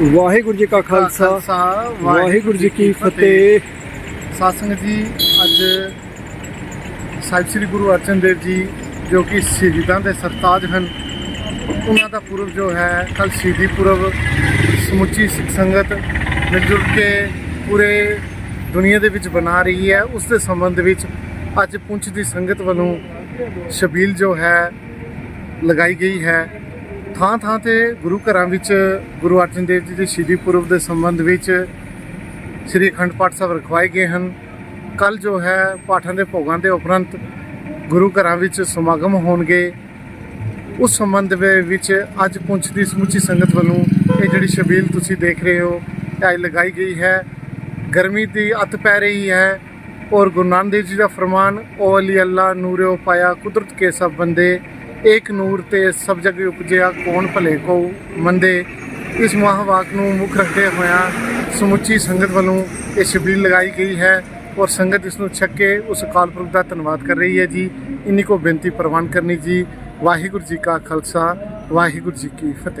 ਵਾਹਿਗੁਰੂ ਜੀ ਕਾ ਖਾਲਸਾ ਵਾਹਿਗੁਰੂ ਜੀ ਕੀ ਫਤਿਹ। ਸਾਸੰਗ ਜੀ ਅੱਜ ਸਾਹਿਬ ਸ੍ਰੀ ਗੁਰੂ ਅਰਜਨ ਦੇਵ ਜੀ ਜੋ ਕਿ ਸ਼ਹੀਦਾਂ ਦੇ ਸਰਤਾਜ ਹਨ ਉਹਨਾਂ ਦਾ ਪੁਰਬ ਜੋ ਹੈ ਕੱਲ ਸ਼ਹੀਦੀ ਪੁਰਬ ਸਮੁੱਚੀ ਸਿੱਖ ਸੰਗਤ ਮਿਲ ਜੁਲ ਕੇ ਪੂਰੇ ਦੁਨੀਆ ਦੇ ਵਿੱਚ ਬਣਾ ਰਹੀ ਹੈ। ਉਸ ਦੇ ਸੰਬੰਧ ਵਿੱਚ ਅੱਜ ਪੁੰਛ ਦੀ ਸੰਗਤ ਵੱਲੋਂ ਸ਼ਬੀਲ ਜੋ ਹੈ ਲਗਾਈ ਗਈ ਹੈ। ਥਾਂ ਥਾਂ ਤੇ ਗੁਰੂ ਘਰਾਂ ਵਿੱਚ ਗੁਰੂ ਅਰਜਨ ਦੇਵ ਜੀ ਦੇ ਸ਼ਹੀਦੀ ਪੁਰਬ ਦੇ ਸੰਬੰਧ ਵਿੱਚ ਸ੍ਰੀ ਅਖੰਡ ਪਾਠ ਸਾਹਿਬ ਰਖਵਾਏ ਗਏ ਹਨ। ਕੱਲ ਜੋ ਹੈ ਪਾਠਾਂ ਦੇ ਭੋਗਾਂ ਦੇ ਉਪਰੰਤ ਗੁਰੂ ਘਰਾਂ ਵਿੱਚ ਸਮਾਗਮ ਹੋਣਗੇ। ਉਸ ਸੰਬੰਧ ਵਿੱਚ ਅੱਜ ਪੁੰਛ ਦੀ ਸਮੁੱਚੀ ਸੰਗਤ ਵੱਲੋਂ ਇਹ ਜਿਹੜੀ ਸ਼ਬੀਲ ਤੁਸੀਂ ਦੇਖ ਰਹੇ ਹੋ, ਇਹ ਅੱਜ ਲਗਾਈ ਗਈ ਹੈ। ਗਰਮੀ ਦੀ ਅਤ ਪੈ ਰਹੀ ਹੈ ਔਰ ਗੁਰੂ ਨਾਨਕ ਦੇਵ ਜੀ ਦਾ ਫਰਮਾਨ, ਓ ਅਲੀ ਅੱਲਾ, ਨੂਰਿਓ ਪਾਇਆ, ਕੁਦਰਤ ਕੇ ਸਭ ਬੰਦੇ। ਏਕ ਨੂਰ ਤੇ ਸਭ ਜਗ ਉਪਜਿਆ, ਕੌਣ ਭਲੇ ਕੋ ਮੰਦੇ? ਇਸ ਮਹਾਵਾਕ ਨੂੰ ਮੁੱਖ ਰੱਖਦੇ ਹੋਇਆਂ ਸਮੁੱਚੀ ਸੰਗਤ ਵੱਲੋਂ ਇਹ ਸ਼ਬੀਲ ਲਗਾਈ ਗਈ ਹੈ ਔਰ ਸੰਗਤ ਇਸ ਨੂੰ ਛਕ ਕੇ ਉਸ ਅਕਾਲ ਪੁਰਖ ਦਾ ਧੰਨਵਾਦ ਕਰ ਰਹੀ ਹੈ ਜੀ। ਇਨੀ ਕੋ ਬੇਨਤੀ ਪ੍ਰਵਾਨ ਕਰਨੀ ਜੀ। ਵਾਹਿਗੁਰੂ ਜੀ ਕਾ ਖਾਲਸਾ, ਵਾਹਿਗੁਰੂ ਜੀ ਕੀ ਫਤਿਹ।